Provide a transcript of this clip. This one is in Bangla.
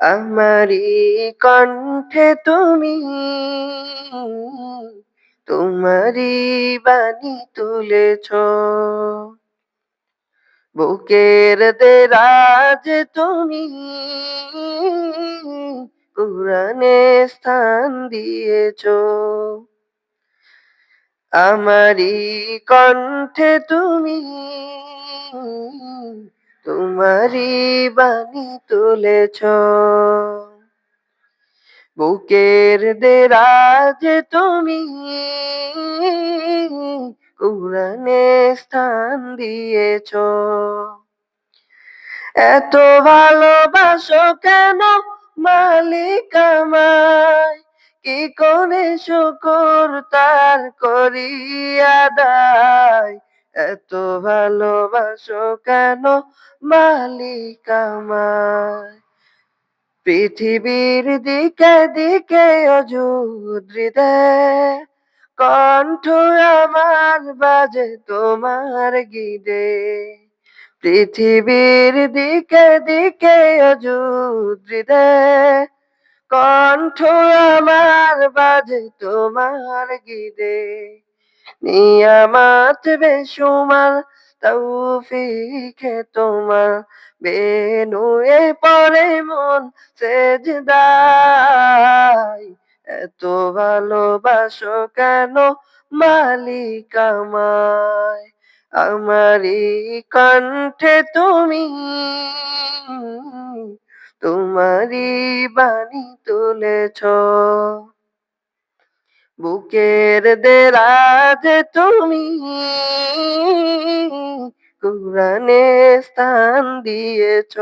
আমারই কণ্ঠে তুমি, তোমারই বাণী তুলেছ। বুকের দেরাজ তুমি, কোরআনে স্থান দিয়েছ। আমারই কণ্ঠে তুমি তোমারই বাণী তুলেছ। বুকের দেরাজ তুমি কোরআনে স্থান দিয়েছ। এত ভালোবাসো কেন মালিক আমায়? কি করে শুকর তার করিয়া দায়? এত ভালোবাসো কেন মালিক আমায়? পৃথিবীর দিকে দিকে অযুদ হৃদয়, কণ্ঠ আমার বাজে তোমার গিদে পৃথিবীর দিকে দিকে অযুদ হৃদয়, কণ্ঠ আমার বাজে তোমার গিদে নিয়ামাত বেশুমার, তৌফিকে তোমার। বেনুয়ে পরে মন সেজদায়। এত ভালোবাসো কেন মালিক আমায়? আমারই কণ্ঠে তুমি, তোমারই বাণী তুলেছ। বুকের দেরাজ তুমি কোরআনে স্থান দিয়েছ।